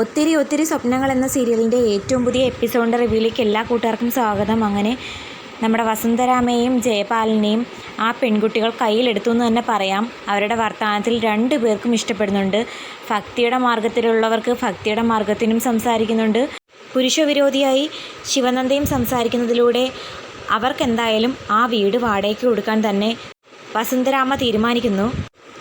ഒത്തിരി ഒത്തിരി സ്വപ്നങ്ങൾ എന്ന സീരിയലിന്റെ ഏറ്റവും പുതിയ എപ്പിസോഡിന്റെ റിവ്യൂയിലേക്ക് എല്ലാ കൂട്ടുകാർക്കും സ്വാഗതം. അങ്ങനെ നമ്മുടെ വസുന്ധരാമയെയും ജയപാലനെയും ആ പെൺകുട്ടികൾ കയ്യിലെടുത്തു എന്ന് തന്നെ പറയാം. അവരുടെ വർത്തമാനത്തിൽ രണ്ടു പേർക്കും ഇഷ്ടപ്പെടുന്നുണ്ട്. ഭക്തിയുടെ മാർഗത്തിലുള്ളവർക്ക് ഭക്തിയുടെ മാർഗത്തിനും സംസാരിക്കുന്നുണ്ട്. പുരുഷവിരോധിയായി ശിവനന്ദയും സംസാരിക്കുന്നതിലൂടെ അവർക്കെന്തായാലും ആ വീട് വാടകയ്ക്ക് കൊടുക്കാൻ തന്നെ വസന്തരാമ തീരുമാനിക്കുന്നു.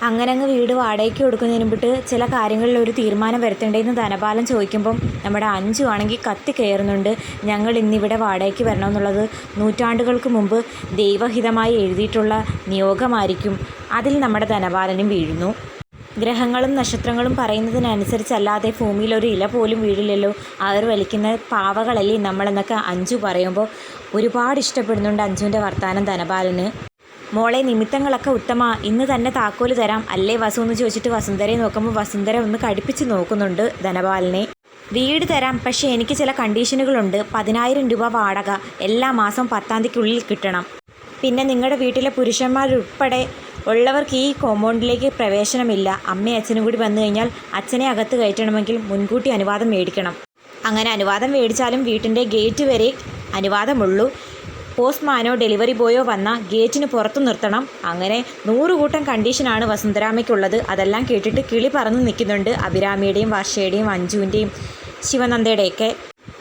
അങ്ങനെ അങ്ങ് വീട് വാടകയ്ക്ക് കൊടുക്കുന്നതിന് മുമ്പിട്ട് ചില കാര്യങ്ങളിൽ ഒരു തീരുമാനം വരുത്തേണ്ടതെന്ന് ധനപാലൻ ചോദിക്കുമ്പം നമ്മുടെ അഞ്ചു ആണെങ്കിൽ കത്തി കയറുന്നുണ്ട്. ഞങ്ങൾ ഇന്നിവിടെ വാടകയ്ക്ക് വരണമെന്നുള്ളത് നൂറ്റാണ്ടുകൾക്ക് മുമ്പ് ദൈവഹിതമായി എഴുതിയിട്ടുള്ള നിയോഗമായിരിക്കും. അതിൽ നമ്മുടെ ധനപാലനും വീഴുന്നു. ഗ്രഹങ്ങളും നക്ഷത്രങ്ങളും പറയുന്നതിനനുസരിച്ചല്ലാതെ ഭൂമിയിൽ ഒരു ഇല പോലും വീഴില്ലല്ലോ. അവർ വലിക്കുന്ന പാവകളല്ലേ നമ്മളെന്നൊക്കെ അഞ്ചു പറയുമ്പോൾ ഒരുപാട് ഇഷ്ടപ്പെടുന്നുണ്ട് അഞ്ചുവിന്റെ വർത്തമാനം ധനപാലന്. മോളെ നിമിത്തങ്ങളൊക്കെ ഉത്തമ. ഇന്ന് തന്നെ താക്കോൽ തരാം. അല്ലേ വസു എന്ന് ചോദിച്ചിട്ട് വസുന്ധരയെ നോക്കുമ്പോൾ വസുന്ധര ഒന്ന് കടുപ്പിച്ച് നോക്കുന്നുണ്ട് ധനപാലിനെ. വീട് തരാം. പക്ഷേ എനിക്ക് ചില കണ്ടീഷനുകളുണ്ട്. പതിനായിരം രൂപ വാടക. എല്ലാ മാസം പത്താം തീയതിക്കുള്ളിൽ കിട്ടണം. പിന്നെ നിങ്ങളുടെ വീട്ടിലെ പുരുഷന്മാരുൾപ്പെടെ ഉള്ളവർക്ക് ഈ കോമ്പൗണ്ടിലേക്ക് പ്രവേശനമില്ല. അമ്മയും അച്ഛനും കൂടി വന്നു കഴിഞ്ഞാൽ അച്ഛനെ അകത്ത് കയറ്റണമെങ്കിൽ മുൻകൂട്ടി അനുവാദം മേടിക്കണം. അങ്ങനെ അനുവാദം മേടിച്ചാലും വീട്ടിന്റെ ഗേറ്റ് വരെ അനുവാദമുള്ളൂ. പോസ്റ്റ്മാനോ ഡെലിവറി ബോയോ വന്ന ഗേറ്റിന് പുറത്തു നിർത്തണം. അങ്ങനെ നൂറുകൂട്ടം കണ്ടീഷനാണ് വസുന്ധരാമയ്ക്കുള്ളത്. അതെല്ലാം കേട്ടിട്ട് കിളി പറന്ന് നിൽക്കുന്നുണ്ട് അഭിരാമിയുടെയും വർഷയുടെയും അഞ്ജുവിന്റെയും ശിവനന്ദയുടെയൊക്കെ.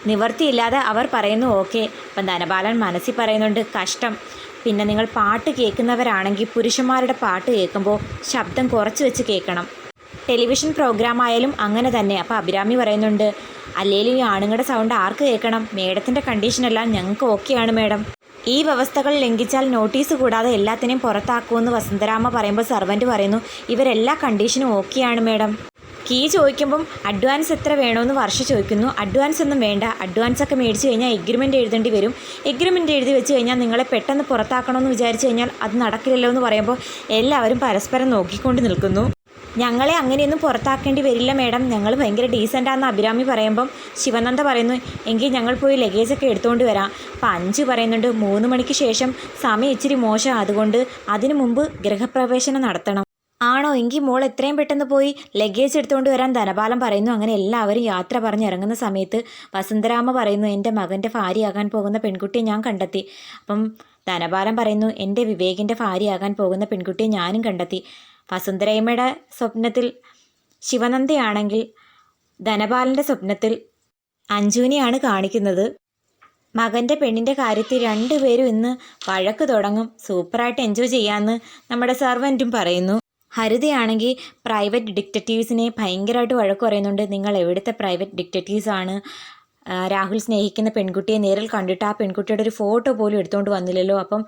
നിവർത്തിയില്ലാതെ അവർ പറയുന്നു ഓക്കെ. അപ്പം ധനബാലൻ മനസ്സിൽ പറയുന്നുണ്ട് കഷ്ടം. പിന്നെ നിങ്ങൾ പാട്ട് കേൾക്കുന്നവരാണെങ്കിൽ പുരുഷന്മാരുടെ പാട്ട് കേൾക്കുമ്പോൾ ശബ്ദം കുറച്ച് വെച്ച് കേൾക്കണം. ടെലിവിഷൻ പ്രോഗ്രാം ആയാലും അങ്ങനെ തന്നെ. അപ്പോൾ അഭിരാമി പറയുന്നുണ്ട് അല്ലെങ്കിൽ ഈ ആണുങ്ങളുടെ സൗണ്ട് ആർക്ക് കേൾക്കണം? മേഡത്തിന്റെ കണ്ടീഷനെല്ലാം ഞങ്ങൾക്ക് ഓക്കെയാണ് മേഡം. ഈ വ്യവസ്ഥകൾ ലംഘിച്ചാൽ നോട്ടീസ് കൂടാതെ എല്ലാത്തിനെയും പുറത്താക്കുമെന്ന് വസന്തരാമ പറയുമ്പോൾ സർവന്റ് പറയുന്നു ഇവരെല്ലാ കണ്ടീഷനും ഓക്കെയാണ് മേഡം. കീ ചോദിക്കുമ്പം അഡ്വാൻസ് എത്ര വേണമെന്ന് വർഷ ചോദിക്കുന്നു. അഡ്വാൻസ് ഒന്നും വേണ്ട. അഡ്വാൻസ് ഒക്കെ മേടിച്ച് കഴിഞ്ഞാൽ എഗ്രിമെന്റ് എഴുതേണ്ടി വരും. എഗ്രിമെന്റ് എഴുതി വെച്ച് കഴിഞ്ഞാൽ നിങ്ങളെ പെട്ടെന്ന് പുറത്താക്കണമെന്ന് വിചാരിച്ച് കഴിഞ്ഞാൽ അത് നടക്കില്ലല്ലോ എന്ന് പറയുമ്പോൾ എല്ലാവരും പരസ്പരം നോക്കിക്കൊണ്ട് നിൽക്കുന്നു. ഞങ്ങളെ അങ്ങനെയൊന്നും പുറത്താക്കേണ്ടി വരില്ല മേഡം. ഞങ്ങൾ ഭയങ്കര ഡീസന്റാന്ന് അഭിരാമി പറയുമ്പം ശിവനന്ദ പറയുന്നു എങ്കിൽ ഞങ്ങൾ പോയി ലഗേജൊക്കെ എടുത്തുകൊണ്ട് വരാം. അപ്പം അഞ്ച് പറയുന്നുണ്ട് മൂന്ന് മണിക്ക് ശേഷം സമയം ഇച്ചിരി മോശം അതുകൊണ്ട് അതിനു മുമ്പ് ഗൃഹപ്രവേശനം നടത്തണം. ആണോ? എങ്കിൽ മോൾ എത്രയും പെട്ടെന്ന് പോയി ലഗേജ് എടുത്തുകൊണ്ട് വരാൻ ധനപാലം പറയുന്നു. അങ്ങനെ എല്ലാവരും യാത്ര പറഞ്ഞ് ഇറങ്ങുന്ന സമയത്ത് വസന്തരാമ പറയുന്നു എന്റെ മകന്റെ ഭാര്യയാകാൻ പോകുന്ന പെൺകുട്ടിയെ ഞാൻ കണ്ടെത്തി. അപ്പം ധനപാലം പറയുന്നു എന്റെ വിവേകിന്റെ ഭാര്യയാകാൻ പോകുന്ന പെൺകുട്ടിയെ ഞാനും കണ്ടെത്തി. വസുന്ധരയമ്മയുടെ സ്വപ്നത്തിൽ ശിവനന്ദയാണെങ്കിൽ ധനപാലന്റെ സ്വപ്നത്തിൽ അഞ്ജുവിനെയാണ് കാണിക്കുന്നത്. മകന്റെ പെണ്ണിന്റെ കാര്യത്തിൽ രണ്ടുപേരും ഇന്ന് വഴക്ക് തുടങ്ങും. സൂപ്പറായിട്ട് എൻജോയ് ചെയ്യാമെന്ന് നമ്മുടെ സർവന്റും പറയുന്നു. ഹരിതയാണെങ്കിൽ പ്രൈവറ്റ് ഡിക്റ്റേറ്റീവ്സിനെ ഭയങ്കരമായിട്ട് വഴക്ക് പറയുന്നുണ്ട്. നിങ്ങൾ എവിടുത്തെ പ്രൈവറ്റ് ഡിക്റ്ററ്റീവ്സ് രാഹുൽ സ്നേഹിക്കുന്ന പെൺകുട്ടിയെ നേരിൽ കണ്ടിട്ട് ആ പെൺകുട്ടിയുടെ ഒരു ഫോട്ടോ പോലും എടുത്തുകൊണ്ട് വന്നില്ലല്ലോ. അപ്പം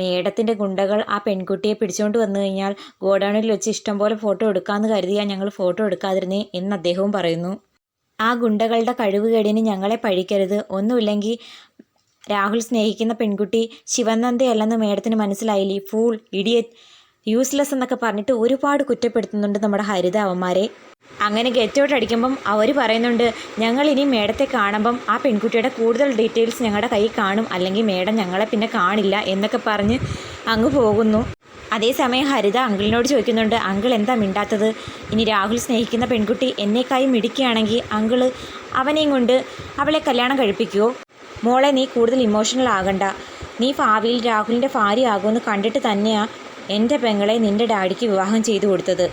മേഡത്തിന്റെ ഗുണ്ടകൾ ആ പെൺകുട്ടിയെ പിടിച്ചുകൊണ്ട് വന്നു കഴിഞ്ഞാൽ ഗോഡൗണിൽ വെച്ച് ഇഷ്ടം പോലെ ഫോട്ടോ എടുക്കാമെന്ന് കരുതിയാൽ ഞങ്ങൾ ഫോട്ടോ എടുക്കാതിരുന്നേ എന്ന് അദ്ദേഹവും പറയുന്നു. ആ ഗുണ്ടകളുടെ കഴിവുകേടിന് ഞങ്ങളെ പഴിക്കരുത്. ഒന്നുമില്ലെങ്കിൽ രാഹുൽ സ്നേഹിക്കുന്ന പെൺകുട്ടി ശിവനന്ദയല്ലെന്ന് മേഡത്തിന് മനസ്സിലായില്ലേ? ഫൂൾ ഇഡിയറ്റ് യൂസ്ലെസ് എന്നൊക്കെ പറഞ്ഞിട്ട് ഒരുപാട് കുറ്റപ്പെടുത്തുന്നുണ്ട് നമ്മുടെ ഹരിത അവന്മാരെ. അങ്ങനെ ഗെറ്റ് ഔട്ട് അടിക്കുമ്പം അവർ പറയുന്നുണ്ട് ഞങ്ങൾ ഇനി മേഡത്തെ കാണുമ്പം ആ പെൺകുട്ടിയുടെ കൂടുതൽ ഡീറ്റെയിൽസ് ഞങ്ങളുടെ കയ്യിൽ കാണും അല്ലെങ്കിൽ മേഡം ഞങ്ങളെ പിന്നെ കാണില്ല എന്നൊക്കെ പറഞ്ഞ് അങ്ങ് പോകുന്നു. അതേസമയം ഹരിത അങ്കിളിനോട് ചോദിക്കുന്നുണ്ട് അങ്കിൾ എന്താ മിണ്ടാത്തത്? ഇനി രാഹുൽ സ്നേഹിക്കുന്ന പെൺകുട്ടി എന്നെക്കായി മിടിക്കുകയാണെങ്കിൽ അങ്കിൾ അവനെയും കൊണ്ട് അവളെ കല്യാണം കഴിപ്പിക്കുമോ മോളെ നീ കൂടുതൽ ഇമോഷണൽ ആകണ്ട. നീ ഭാവിയിൽ രാഹുലിന്റെ ഭാര്യ ആകുമെന്ന് കണ്ടിട്ട് തന്നെയാണ് എന്റെ പെങ്ങളെ നിന്റെ ഡാഡിക്ക് വിവാഹം ചെയ്തു കൊടുത്തത്.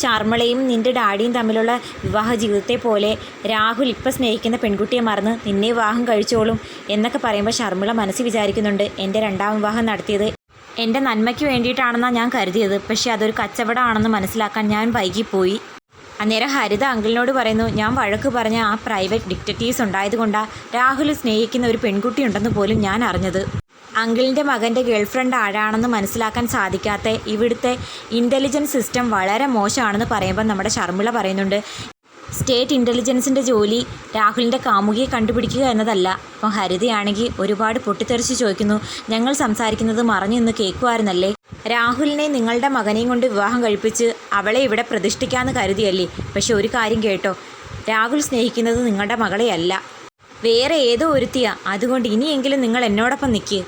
ശർമ്മളയും നിന്റെ ഡാഡിയും തമ്മിലുള്ള വിവാഹ ജീവിതത്തെ പോലെ രാഹുൽ ഇപ്പം സ്നേഹിക്കുന്ന പെൺകുട്ടിയെ മറന്ന് നിന്നെ വിവാഹം കഴിച്ചോളും എന്നൊക്കെ പറയുമ്പോൾ ശർമ്മിള മനസ്സിൽ വിചാരിക്കുന്നുണ്ട് എന്റെ രണ്ടാം വിവാഹം നടത്തിയത് എന്റെ നന്മയ്ക്ക് വേണ്ടിയിട്ടാണെന്നാണ് ഞാൻ കരുതിയത്. പക്ഷേ അതൊരു കച്ചവടമാണെന്ന് മനസ്സിലാക്കാൻ ഞാൻ വൈകിപ്പോയി. അന്നേരം ഹരിത അങ്കിളിനോട് പറയുന്നു ഞാൻ വഴക്ക് പറഞ്ഞ ആ പ്രൈവറ്റ് ഡിക്റ്ററ്റീവ്സ് ഉണ്ടായതുകൊണ്ടാണ് രാഹുൽ സ്നേഹിക്കുന്ന ഒരു പെൺകുട്ടി ഉണ്ടെന്ന് പോലും ഞാൻ അറിഞ്ഞത്. അങ്കിളിന്റെ മകന്റെ ഗേൾഫ്രണ്ട് ആരാണെന്ന് മനസ്സിലാക്കാൻ സാധിക്കാത്ത ഇവിടുത്തെ ഇന്റലിജൻസ് സിസ്റ്റം വളരെ മോശമാണെന്ന് പറയുമ്പോൾ നമ്മുടെ ശർമ്മിള പറയുന്നുണ്ട്. സ്റ്റേറ്റ് ഇന്റലിജൻസിന്റെ ജോലി രാഹുലിന്റെ കാമുകിയെ കണ്ടുപിടിക്കുക എന്നതല്ല. അപ്പം ഹരിതയാണെങ്കിൽ ഒരുപാട് പൊട്ടിത്തെറിച്ച് ചോദിക്കുന്നു. ഞങ്ങൾ സംസാരിക്കുന്നത് മറഞ്ഞു നിന്ന് കേൾക്കുമായിരുന്നല്ലേ രാഹുലിനെ നിങ്ങളുടെ മകനെയും കൊണ്ട് വിവാഹം കഴിപ്പിച്ച് അവളെ ഇവിടെ പ്രതിഷ്ഠിക്കാമെന്ന് കരുതിയല്ലേ? പക്ഷെ ഒരു കാര്യം കേട്ടോ. രാഹുൽ സ്നേഹിക്കുന്നത് നിങ്ങളുടെ മകളെയല്ല. വേറെ ഏതോ ഒരുത്തിയാ. അതുകൊണ്ട് ഇനിയെങ്കിലും നിങ്ങൾ എന്നോടൊപ്പം നിൽക്കുക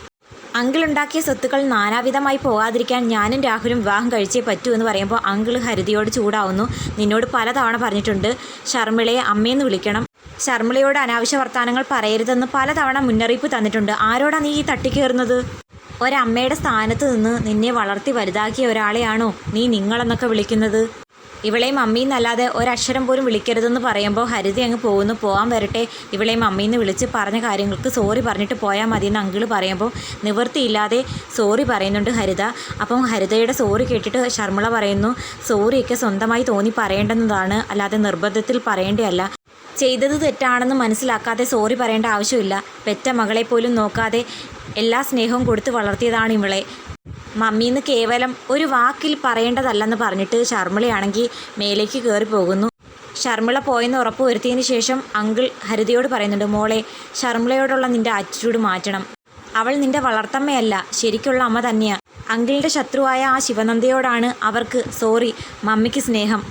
അങ്കിൾ ഉണ്ടാക്കിയ സ്വത്തുക്കൾ നാനാവിധമായി പോകാതിരിക്കാൻ ഞാനും രാഹുലും വിവാഹം കഴിച്ചേ പറ്റൂ എന്ന് പറയുമ്പോൾ അങ്കിൾ ഹരിതയോട് ചൂടാവുന്നു. നിന്നോട് പലതവണ പറഞ്ഞിട്ടുണ്ട് ഷർമിളയെ അമ്മയെന്ന് വിളിക്കണം. ഷർമിളയോട് അനാവശ്യ വർത്തമാനങ്ങൾ പറയരുതെന്ന് പലതവണ മുന്നറിയിപ്പ് തന്നിട്ടുണ്ട്. ആരോടാ നീ ഈ തട്ടിക്കേറുന്നത്? ഒരമ്മയുടെ സ്ഥാനത്ത് നിന്ന് നിന്നെ വളർത്തി വലുതാക്കിയ ഒരാളെയാണോ നീ നിങ്ങളെന്നൊക്കെ വിളിക്കുന്നത്? ഇവളെയും മമ്മിന്നല്ലാതെ ഒരക്ഷരം പോലും വിളിക്കരുതെന്ന് പറയുമ്പോൾ ഹരിതി അങ്ങ് പോകുന്നു. പോകാൻ വരട്ടെ. ഇവളെയും അമ്മീന്ന് വിളിച്ച് പറഞ്ഞ കാര്യങ്ങൾക്ക് സോറി പറഞ്ഞിട്ട് പോയാൽ മതി എന്ന് അങ്കിൾ പറയുമ്പോൾ നിവൃത്തിയില്ലാതെ സോറി പറയുന്നുണ്ട് ഹരിത. അപ്പം ഹരിതയുടെ സോറി കേട്ടിട്ട് ശർമ്മള പറയുന്നു സോറിയൊക്കെ സ്വന്തമായി തോന്നി പറയേണ്ടുന്നതാണ് അല്ലാതെ നിർബന്ധത്തിൽ പറയേണ്ടതല്ല. ചെയ്തത് തെറ്റാണെന്ന് മനസ്സിലാക്കാതെ സോറി പറയേണ്ട ആവശ്യമില്ല. പെറ്റ മകളെ പോലും നോക്കാതെ എല്ലാ സ്നേഹവും കൊടുത്ത് വളർത്തിയതാണ് ഇവളെ. മമ്മീന്ന് കേവലം ഒരു വാക്കിൽ പറയേണ്ടതല്ലെന്ന് പറഞ്ഞിട്ട് ശർമ്മിളയാണെങ്കിൽ മേലേക്ക് കയറി പോകുന്നു. ശർമ്മിള പോയെന്ന് ഉറപ്പ് വരുത്തിയതിന് ശേഷം അങ്കിൾ ഹരിതയോട് പറയുന്നുണ്ട് മോളെ ശർമ്മിളയോടുള്ള നിന്റെ ആറ്റിറ്റ്യൂഡ് മാറ്റണം. അവൾ നിന്റെ വളർത്തമ്മയല്ല ശരിക്കുള്ള അമ്മ തന്നെയാ. അങ്കിളിന്റെ ശത്രുവായ ആ ശിവനന്ദയോടാണ് അവർക്ക് സോറി മമ്മിക്ക് സ്നേഹം.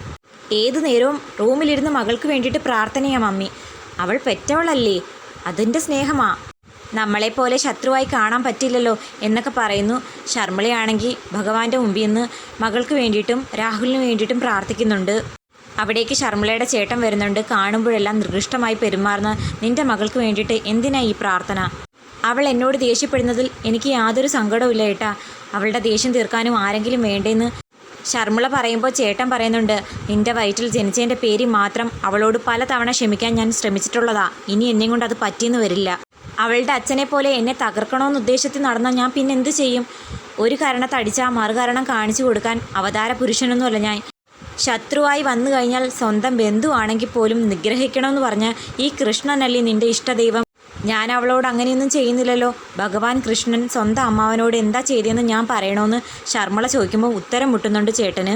ഏതു നേരവും റൂമിലിരുന്ന് മകൾക്ക് വേണ്ടിയിട്ട് പ്രാർത്ഥനയാ മമ്മി. അവൾ പെറ്റവളല്ലേ അതിന്റെ സ്നേഹമാ. നമ്മളെപ്പോലെ ശത്രുവായി കാണാൻ പറ്റില്ലല്ലോ എന്നൊക്കെ പറയുന്നു. ശർമ്മളയാണെങ്കിൽ ഭഗവാന്റെ മുമ്പിൽ നിന്ന് മകൾക്ക് വേണ്ടിയിട്ടും രാഹുലിന് വേണ്ടിയിട്ടും പ്രാർത്ഥിക്കുന്നുണ്ട്. അവിടേക്ക് ശർമ്മളയുടെ ചേട്ടൻ വരുന്നുണ്ട്. കാണുമ്പോഴെല്ലാം നികൃഷ്ടമായി പെരുമാറുന്ന നിന്റെ മകൾക്ക് വേണ്ടിയിട്ട് എന്തിനാ ഈ പ്രാർത്ഥന? അവൾ എന്നോട് ദേഷ്യപ്പെടുന്നതിൽ എനിക്ക് യാതൊരു സങ്കടവും ഏട്ടാ. അവളുടെ ദേഷ്യം തീർക്കാനും ആരെങ്കിലും വേണ്ടേന്ന് ശർമ്മള പറയുമ്പോൾ ചേട്ടൻ പറയുന്നുണ്ട് നിന്റെ വയറ്റിൽ ജനിച്ചതിന്റെ പേര് മാത്രം അവളോട് പലതവണ ക്ഷമിക്കാൻ ഞാൻ ശ്രമിച്ചിട്ടുള്ളതാ. ഇനി എന്നെ കൊണ്ട് അത് പറ്റിയെന്ന് വരില്ല. അവളുടെ അച്ഛനെ പോലെ എന്നെ തകർക്കണമെന്ന് ഉദ്ദേശത്തിൽ നടന്നാൽ ഞാൻ പിന്നെ എന്ത് ചെയ്യും? ഒരു കാരണത്തടിച്ചാൽ മറുകാരണം കാണിച്ചു കൊടുക്കാൻ അവതാര പുരുഷനൊന്നുമല്ല ഞാൻ. ശത്രുവായി വന്നു കഴിഞ്ഞാൽ സ്വന്തം ബന്ധുവാണെങ്കിൽ പോലും നിഗ്രഹിക്കണമെന്ന് പറഞ്ഞ ഈ കൃഷ്ണനല്ലേ നിന്റെ ഇഷ്ടദൈവം? ഞാൻ അവളോട് അങ്ങനെയൊന്നും ചെയ്യുന്നില്ലല്ലോ. ഭഗവാൻ കൃഷ്ണൻ സ്വന്തം അമ്മാവനോട് എന്താ ചെയ്തതെന്ന് ഞാൻ പറയണമെന്ന് ശർമ്മള ചോദിക്കുമ്പോൾ ഉത്തരം മുട്ടുന്നുണ്ട് ചേട്ടന്.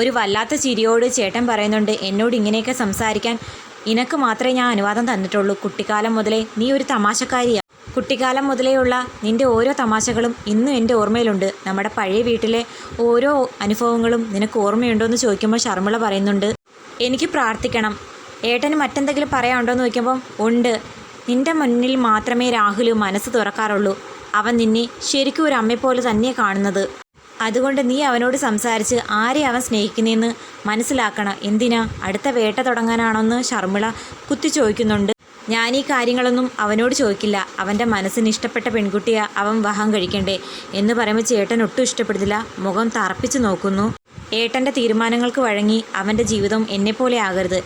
ഒരു വല്ലാത്ത ചിരിയോട് ചേട്ടൻ പറയുന്നുണ്ട് എന്നോട് ഇങ്ങനെയൊക്കെ സംസാരിക്കാൻ ഇനക്ക് മാത്രമേ ഞാൻ അനുവാദം തന്നിട്ടുള്ളൂ. കുട്ടിക്കാലം മുതലേ നീ ഒരു തമാശക്കാരിയാണ് കുട്ടിക്കാലം മുതലേയുള്ള നിന്റെ ഓരോ തമാശകളും ഇന്നും എന്റെ ഓർമ്മയിലുണ്ട്. നമ്മുടെ പഴയ വീട്ടിലെ ഓരോ അനുഭവങ്ങളും നിനക്ക് ഓർമ്മയുണ്ടോ എന്ന് ചോദിക്കുമ്പോൾ ശർമ്മിള പറയുന്നുണ്ട്. എനിക്ക് പ്രാർത്ഥിക്കണം. ഏട്ടന് മറ്റെന്തെങ്കിലും പറയാനുണ്ടോ എന്ന് ചോദിക്കുമ്പോൾ ഉണ്ട്. നിന്റെ മുന്നിൽ മാത്രമേ രാഹുൽ മനസ്സ് തുറക്കാറുള്ളൂ. അവൻ നിന്നെ ശരിക്കും ഒരു അമ്മയെപ്പോലെ തന്നെ കാണുന്നത്. അതുകൊണ്ട് നീ അവനോട് സംസാരിച്ച് ആരെ അവൻ സ്നേഹിക്കുന്നതെന്ന് മനസ്സിലാക്കണം. എന്തിനാ? അടുത്ത വേട്ട തുടങ്ങാനാണോന്ന് ശർമിള കുത്തി ചോദിക്കുന്നുണ്ട് ഞാൻ ഈ കാര്യങ്ങളൊന്നും അവനോട് ചോദിക്കില്ല. അവന്റെ മനസ്സിന് ഇഷ്ടപ്പെട്ട പെൺകുട്ടിയെ അവൻ വിവാഹം കഴിക്കണ്ടേ എന്ന് പറയുമ്പോൾ ചേട്ടൻ ഒട്ടും ഇഷ്ടപ്പെടുന്നില്ല. മുഖം തറപ്പിച്ച് നോക്കുന്നു. ഏട്ടന്റെ തീരുമാനങ്ങൾക്ക് വഴങ്ങി അവന്റെ ജീവിതം എന്നെപ്പോലെ ആകരുത്.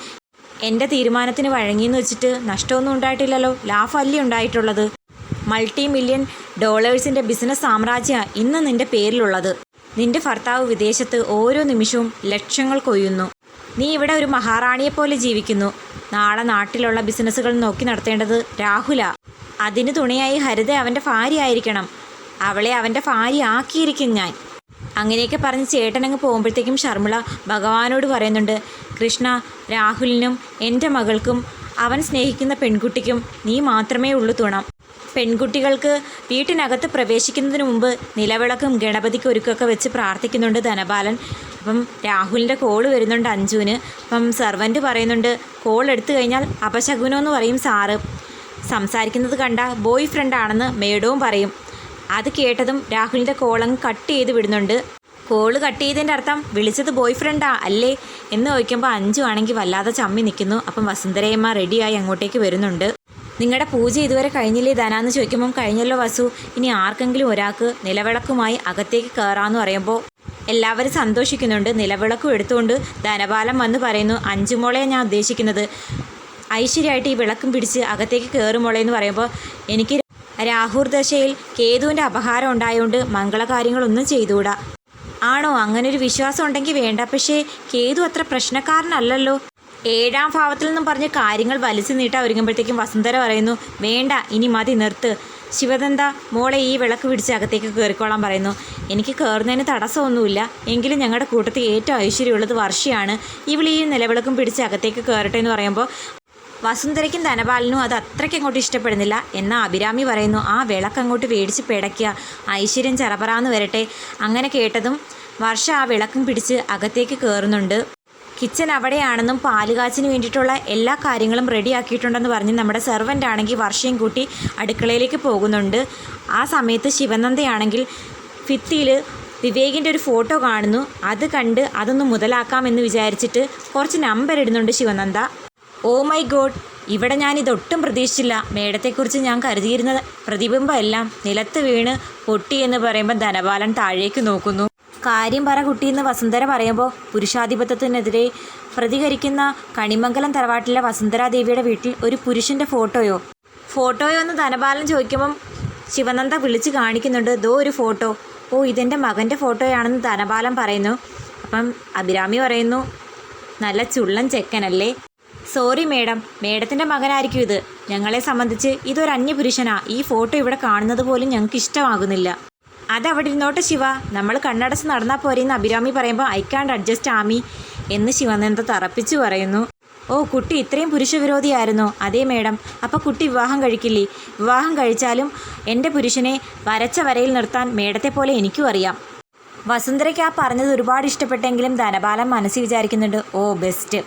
എന്റെ തീരുമാനത്തിന് വഴങ്ങിയെന്ന് വെച്ചിട്ട് നഷ്ടമൊന്നും ഉണ്ടായിട്ടില്ലല്ലോ. ലാഭമല്ലേ ഉണ്ടായിട്ടുള്ളത്? മൾട്ടി മില്യൺ ഡോളേഴ്സിന്റെ ബിസിനസ് സാമ്രാജ്യ ഇന്ന് നിന്റെ പേരിലുള്ളത്. നിന്റെ ഭർത്താവ് വിദേശത്ത് ഓരോ നിമിഷവും ലക്ഷങ്ങൾ കൊയ്യുന്നു. നീ ഇവിടെ ഒരു മഹാറാണിയെപ്പോലെ ജീവിക്കുന്നു. നാളെ നാട്ടിലുള്ള ബിസിനസ്സുകൾ നോക്കി നടത്തേണ്ടത് രാഹുല. അതിന് തുണയായി ഹരിത അവന്റെ ഭാര്യയായിരിക്കണം. അവളെ അവന്റെ ഭാര്യ ആക്കിയിരിക്കും ഞാൻ. അങ്ങനെയൊക്കെ പറഞ്ഞ് ചേട്ടനങ്ങ് പോകുമ്പോഴത്തേക്കും ശർമ്മിള ഭഗവാനോട് പറയുന്നുണ്ട് കൃഷ്ണ രാഹുലിനും എന്റെ മകൾക്കും അവൻ സ്നേഹിക്കുന്ന പെൺകുട്ടിക്കും നീ മാത്രമേ ഉള്ളൂ തുണം. പെൺകുട്ടികൾക്ക് വീട്ടിനകത്ത് പ്രവേശിക്കുന്നതിന് മുമ്പ് നിലവിളക്കും ഗണപതിക്ക് ഒരുക്കൊക്കെ വെച്ച് പ്രാർത്ഥിക്കുന്നുണ്ട് ധനപാലൻ. അപ്പം രാഹുലിന്റെ കോൾ വരുന്നുണ്ട് അഞ്ജുവിന്. അപ്പം സെർവന്റ് പറയുന്നുണ്ട് കോൾ എടുത്തു കഴിഞ്ഞാൽ അപശകുനമെന്ന് പറയും സാറ്. സംസാരിക്കുന്നത് കണ്ട ബോയ് ഫ്രണ്ടാണെന്ന് മേഡവും പറയും. അത് കേട്ടതും രാഹുലിന്റെ കോളങ്ങ് കട്ട് ചെയ്ത് വിടുന്നുണ്ട്. കോൾ കട്ട് ചെയ്തതിന്റെ അർത്ഥം വിളിച്ചത് ബോയ് ഫ്രണ്ടാ അല്ലേ? എന്ന് ചോദിക്കുമ്പോൾ അഞ്ചു ആണെങ്കിൽ വല്ലാതെ ചമ്മി നിൽക്കുന്നു. അപ്പം വസുന്ധരയമ്മ റെഡിയായി അങ്ങോട്ടേക്ക് വരുന്നുണ്ട്. നിങ്ങളുടെ പൂജ ഇതുവരെ കഴിഞ്ഞില്ലേ ധനാന്ന് ചോദിക്കുമ്പം കഴിഞ്ഞല്ലോ വസു. ഇനി ആർക്കെങ്കിലും ഒരാൾക്ക് നിലവിളക്കുമായി അകത്തേക്ക് കയറാമെന്ന് പറയുമ്പോൾ എല്ലാവരും സന്തോഷിക്കുന്നുണ്ട്. നിലവിളക്കും എടുത്തുകൊണ്ട് ധനപാലം വന്ന് പറയുന്നു അഞ്ചു അഞ്ചുമോളെ ഞാൻ ഉദ്ദേശിക്കുന്നത്. ഐശ്വര്യമായിട്ട് ഈ വിളക്കും പിടിച്ച് അകത്തേക്ക് കയറുമോളെ എന്ന് പറയുമ്പോൾ എനിക്ക് രാഹുർ ദശയിൽ കേതുവിന്റെ അപഹാരം ഉണ്ടായതുകൊണ്ട് മംഗളകാര്യങ്ങളൊന്നും ചെയ്തുകൂടാ. ആണോ? അങ്ങനൊരു വിശ്വാസം ഉണ്ടെങ്കിൽ വേണ്ട. പക്ഷേ കേതു അത്ര പ്രശ്നക്കാരനല്ലല്ലോ. ഏഴാം ഭാവത്തിൽ നിന്നും പറഞ്ഞ് കാര്യങ്ങൾ വലിച്ചു നീട്ടാൻ ഒരുങ്ങുമ്പോഴത്തേക്കും വസുന്ധര പറയുന്നു വേണ്ട ഇനി മതി നിർത്ത്. ശിവദന്ത മോളെ ഈ വിളക്ക് പിടിച്ച് അകത്തേക്ക് കയറിക്കോളാൻ പറയുന്നു. എനിക്ക് കയറുന്നതിന് തടസ്സമൊന്നുമില്ല. എങ്കിലും ഞങ്ങളുടെ കൂട്ടത്തിൽ ഏറ്റവും ഐശ്വര്യമുള്ളത് വർഷയാണ്. ഇവൾ ഈ നിലവിളക്കും പിടിച്ച് അകത്തേക്ക് കയറട്ടെ എന്ന് പറയുമ്പോൾ വസുന്ധരയ്ക്കും ധനപാലനും അത് അത്രയ്ക്ക് അങ്ങോട്ട് ഇഷ്ടപ്പെടുന്നില്ല. എന്നാൽ അഭിരാമി പറയുന്നു ആ വിളക്ക് അങ്ങോട്ട് മേടിച്ച് പിടയ്ക്കുക ഐശ്വര്യം ചെറപറാന്ന് വരട്ടെ. അങ്ങനെ കേട്ടതും വർഷ ആ വിളക്കും പിടിച്ച് അകത്തേക്ക് കയറുന്നുണ്ട്. കിച്ചൺ അവിടെയാണെന്നും പാലുകാച്ചിന് വേണ്ടിയിട്ടുള്ള എല്ലാ കാര്യങ്ങളും റെഡിയാക്കിയിട്ടുണ്ടെന്ന് പറഞ്ഞ് നമ്മുടെ സെർവന്റ് ആണെങ്കിൽ വർഷയും കൂട്ടി അടുക്കളയിലേക്ക് പോകുന്നുണ്ട്. ആ സമയത്ത് ശിവനന്ദയാണെങ്കിൽ ഭിത്തിയിൽ വിവേകിന്റെ ഒരു ഫോട്ടോ കാണുന്നു. അത് കണ്ട് അതൊന്ന് മുതലാക്കാമെന്ന് വിചാരിച്ചിട്ട് കുറച്ച് നമ്പർ ഇടുന്നുണ്ട് ശിവനന്ദ. ഓ മൈ ഗോഡ് ഇവിടെ ഞാൻ ഇതൊട്ടും പ്രതീക്ഷിച്ചില്ല. മേഡത്തെക്കുറിച്ച് ഞാൻ കരുതിയിരുന്ന പ്രതിബിംബം എല്ലാം നിലത്ത് വീണ് പൊട്ടി എന്ന് പറയുമ്പോൾ ധനപാലൻ താഴേക്ക് നോക്കുന്നു. കാര്യം പറ കുട്ടിയെന്ന് വസുന്ധര പറയുമ്പോൾ പുരുഷാധിപത്യത്തിനെതിരെ പ്രതികരിക്കുന്ന കണിമംഗലം തറവാട്ടിലെ വസുന്ധരാദേവിയുടെ വീട്ടിൽ ഒരു പുരുഷന്റെ ഫോട്ടോയോ? ഫോട്ടോയോ എന്ന് ധനപാലൻ ചോദിക്കുമ്പം ശിവനന്ദ വിളിച്ച് കാണിക്കുന്നുണ്ട്. ദോ ഒരു ഫോട്ടോ. ഓ ഇതെന്റെ മകന്റെ ഫോട്ടോയാണെന്ന് ധനപാലൻ പറയുന്നു. അപ്പം അഭിരാമി പറയുന്നു നല്ല ചുള്ളൻ ചെക്കനല്ലേ? Sorry madam. മേഡത്തിന്റെ മകനായിരിക്കും ഇത്. ഞങ്ങളെ സംബന്ധിച്ച് ഇതൊരു അന്യപുരുഷനാ. ഈ ഫോട്ടോ ഇവിടെ കാണുന്നത് പോലും ഞങ്ങൾക്ക് ഇഷ്ടമാകുന്നില്ല അതവിടെ ഇരുന്നോട്ടെ ശിവ. നമ്മൾ കണ്ണടച്ച് നടന്നാൽ പോരെയെന്ന് അഭിരാമി പറയുമ്പോൾ ഐ കാണ്ട് അഡ്ജസ്റ്റ് ആമി എന്ന് ശിവനന്ദ തറപ്പിച്ചു പറയുന്നു. ഓ കുട്ടി ഇത്രയും പുരുഷവിരോധിയായിരുന്നു. അതേ മേഡം. അപ്പോൾ കുട്ടി വിവാഹം കഴിക്കില്ലേ? വിവാഹം കഴിച്ചാലും എന്റെ പുരുഷനെ വരച്ച വരയിൽ നിർത്താൻ മേഡത്തെ പോലെ എനിക്കും അറിയാം. വസുന്ധരയ്ക്ക് ആ പറഞ്ഞത് ഒരുപാട് ഇഷ്ടപ്പെട്ടെങ്കിലും ധനപാലൻ മനസ്സിൽ വിചാരിക്കുന്നുണ്ട് ഓ ബെസ്റ്റ്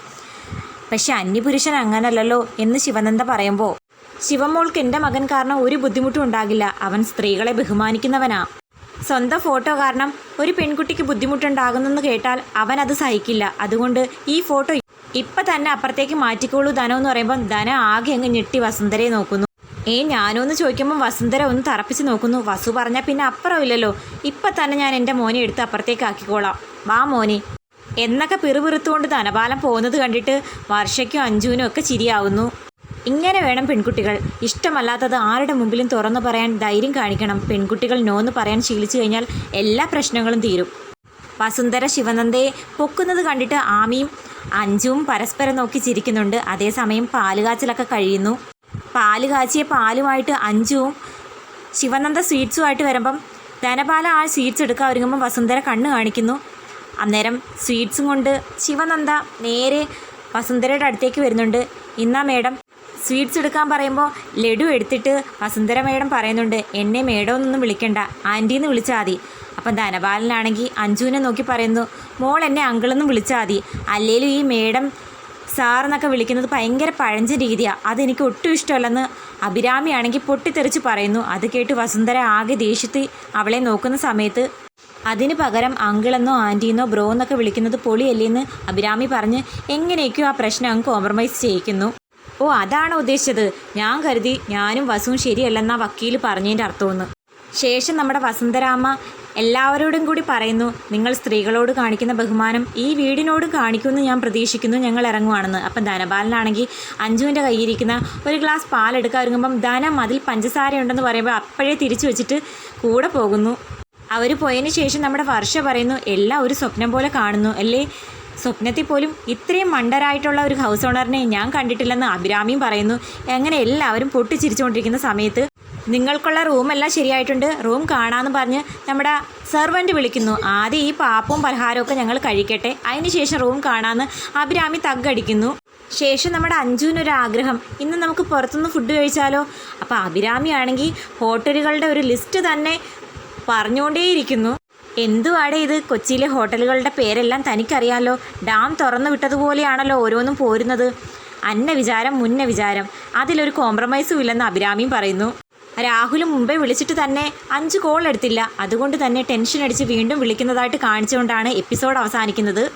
പക്ഷെ അന്യപുരുഷൻ അങ്ങനല്ലല്ലോ എന്ന് ശിവനന്ദ പറയുമ്പോൾ ശിവമോൾക്ക് എന്റെ മകൻ കാരണം ഒരു ബുദ്ധിമുട്ടും ഉണ്ടാകില്ല. അവൻ സ്ത്രീകളെ ബഹുമാനിക്കുന്നവനാ. സ്വന്തം ഫോട്ടോ കാരണം ഒരു പെൺകുട്ടിക്ക് ബുദ്ധിമുട്ടുണ്ടാകുന്നെന്ന് കേട്ടാൽ അവൻ അത് സഹിക്കില്ല. അതുകൊണ്ട് ഈ ഫോട്ടോ ഇപ്പം തന്നെ അപ്പുറത്തേക്ക് മാറ്റിക്കോളൂ ധനം എന്ന് പറയുമ്പോൾ ധന ആകെ അങ്ങ് ഞെട്ടി വസുന്ധരയെ നോക്കുന്നു. ഏ ഞാനോ? എന്ന് ചോദിക്കുമ്പോൾ വസുന്ധര ഒന്ന് തറപ്പിച്ച് നോക്കുന്നു. വസു പറഞ്ഞാൽ പിന്നെ അപ്പുറം ഇല്ലല്ലോ ഇപ്പം തന്നെ ഞാൻ എന്റെ മോനെ എടുത്ത് അപ്പുറത്തേക്ക് ആക്കിക്കോളാം വാ മോനെ. എന്നൊക്കെ പിറുപിറുത്തുകൊണ്ട് ധനപാലം പോകുന്നത് കണ്ടിട്ട് വർഷയ്ക്കും അഞ്ജുവിനും ഒക്കെ ചിരിയാവുന്നു. ഇങ്ങനെ വേണം പെൺകുട്ടികൾ. ഇഷ്ടമല്ലാത്തത് ആരുടെ മുമ്പിലും തുറന്നു പറയാൻ ധൈര്യം കാണിക്കണം. പെൺകുട്ടികൾ നോന്ന് പറയാൻ ശീലിച്ചു കഴിഞ്ഞാൽ എല്ലാ പ്രശ്നങ്ങളും തീരും. വസുന്ധര ശിവനന്ദയെ പൊക്കുന്നത് കണ്ടിട്ട് ആമിയും അഞ്ചും പരസ്പരം നോക്കി ചിരിക്കുന്നുണ്ട്. അതേസമയം പാലുകാച്ചിലൊക്കെ കഴിയുന്നു. പാൽ കാച്ചിയ പാലുമായിട്ട് അഞ്ചുവും ശിവനന്ദ സ്വീറ്റ്സുമായിട്ട് വരുമ്പം ധനപാല ആ സ്വീറ്റ്സ് എടുക്കാൻ ഒരുങ്ങുമ്പോൾ വസുന്ധര കണ്ണ് കാണിക്കുന്നു. അന്നേരം സ്വീറ്റ്സും കൊണ്ട് ശിവനന്ദ നേരെ വസുന്ധരയുടെ അടുത്തേക്ക് വരുന്നുണ്ട്. ഇന്നാ മേഡം സ്വീറ്റ്സ് എടുക്കാൻ പറയുമ്പോൾ ലഡു എടുത്തിട്ട് വസുന്ധര മേഡം പറയുന്നുണ്ട് എന്നെ മേഡം എന്നൊന്നും വിളിക്കണ്ട ആന്റീന്ന് വിളിച്ചാൽ മതി. അപ്പം ധനപാലനാണെങ്കിൽ അഞ്ജുവിനെ നോക്കി പറയുന്നു മോൾ എന്നെ അങ്കിളെന്നും വിളിച്ചാൽ മതി. അല്ലെങ്കിലും ഈ മേഡം സാറെന്നൊക്കെ വിളിക്കുന്നത് ഭയങ്കര പഴഞ്ച രീതിയാണ് അതെനിക്ക് ഒട്ടും ഇഷ്ടമല്ലെന്ന് അഭിരാമിയാണെങ്കിൽ പൊട്ടിത്തെറിച്ച് പറയുന്നു. അത് കേട്ട് വസുന്ധര ആകെ ദേഷ്യത്തിൽ അവളെ നോക്കുന്ന സമയത്ത് അതിന് പകരം അങ്കിളെന്നോ ആന്റീന്നോ ബ്രോ എന്നൊക്കെ വിളിക്കുന്നത് പൊളിയല്ലേന്ന് അഭിരാമി പറഞ്ഞ് എങ്ങനെയൊക്കെയോ ആ പ്രശ്നം അങ്ങ് കോംപ്രമൈസ് ചെയ്യിക്കുന്നു. ഓ അതാണ് ഉദ്ദേശിച്ചത്. ഞാൻ കരുതി ഞാനും വസുവും ശരിയല്ലെന്നാ വക്കീൽ പറഞ്ഞതിന്റെ അർത്ഥമെന്ന്. ശേഷം നമ്മുടെ വസന്തരാമ എല്ലാവരോടും കൂടി പറയുന്നു നിങ്ങൾ സ്ത്രീകളോട് കാണിക്കുന്ന ബഹുമാനം ഈ വീടിനോട് കാണിക്കുമെന്ന് ഞാൻ പ്രതീക്ഷിക്കുന്നു. ഞങ്ങൾ ഇറങ്ങുവാണെന്ന്. അപ്പം ധനപാലനാണെങ്കിൽ അഞ്ജുവിന്റെ കയ്യിരിക്കുന്ന ഒരു ഗ്ലാസ് പാലെടുക്കാൻ ഒരുങ്ങുമ്പം ധനം അതിൽ പഞ്ചസാരയുണ്ടെന്ന് പറയുമ്പോൾ അപ്പോഴേ തിരിച്ചു വെച്ചിട്ട് കൂടെ പോകുന്നു. അവർ പോയതിന് ശേഷം നമ്മുടെ വർഷ പറയുന്നു എല്ലാം ഒരു സ്വപ്നം പോലെ കാണുന്നു അല്ലേ? സ്വപ്നത്തിൽ പോലും ഇത്രയും മണ്ടരായിട്ടുള്ള ഒരു ഹൗസ് ഓണറിനെ ഞാൻ കണ്ടിട്ടില്ലെന്ന് അഭിരാമിയും പറയുന്നു. എങ്ങനെ എല്ലാവരും പൊട്ടിച്ചിരിച്ചുകൊണ്ടിരിക്കുന്ന സമയത്ത് നിങ്ങൾക്കുള്ള റൂമെല്ലാം ശരിയായിട്ടുണ്ട്. റൂം കാണാമെന്ന് പറഞ്ഞ് നമ്മുടെ സെർവന്റ് വിളിക്കുന്നു. ആദ്യം ഈ പാപ്പവും പലഹാരമൊക്കെ ഞങ്ങൾ കഴിക്കട്ടെ. അതിനുശേഷം റൂം കാണാമെന്ന് അഭിരാമി തഗ്ഗടിക്കുന്നു ശേഷം നമ്മുടെ അഞ്ജുവിനൊരു ആഗ്രഹം. ഇന്ന് നമുക്ക് പുറത്തുനിന്ന് ഫുഡ് കഴിച്ചാലോ? അപ്പോൾ അഭിരാമിയാണെങ്കിൽ ഹോട്ടലുകളുടെ ഒരു ലിസ്റ്റ് തന്നെ പറഞ്ഞുകൊണ്ടേയിരിക്കുന്നു. എന്തുവാടെ ഇത്? കൊച്ചിയിലെ ഹോട്ടലുകളുടെ പേരെല്ലാം തനിക്കറിയാലോ. ഡാം തുറന്നു വിട്ടതുപോലെയാണല്ലോ ഓരോന്നും പോരുന്നത്. അന്ന വിചാരം മുന്ന വിചാരം. അതിലൊരു കോംപ്രമൈസും ഇല്ലെന്ന് അഭിരാമിയും പറയുന്നു. രാഹുൽ മുമ്പേ വിളിച്ചിട്ട് തന്നെ അഞ്ച് കോൾ എടുത്തില്ല. അതുകൊണ്ട് തന്നെ ടെൻഷൻ അടിച്ച് വീണ്ടും വിളിക്കുന്നതായിട്ട് കാണിച്ചുകൊണ്ടാണ് എപ്പിസോഡ് അവസാനിക്കുന്നത്.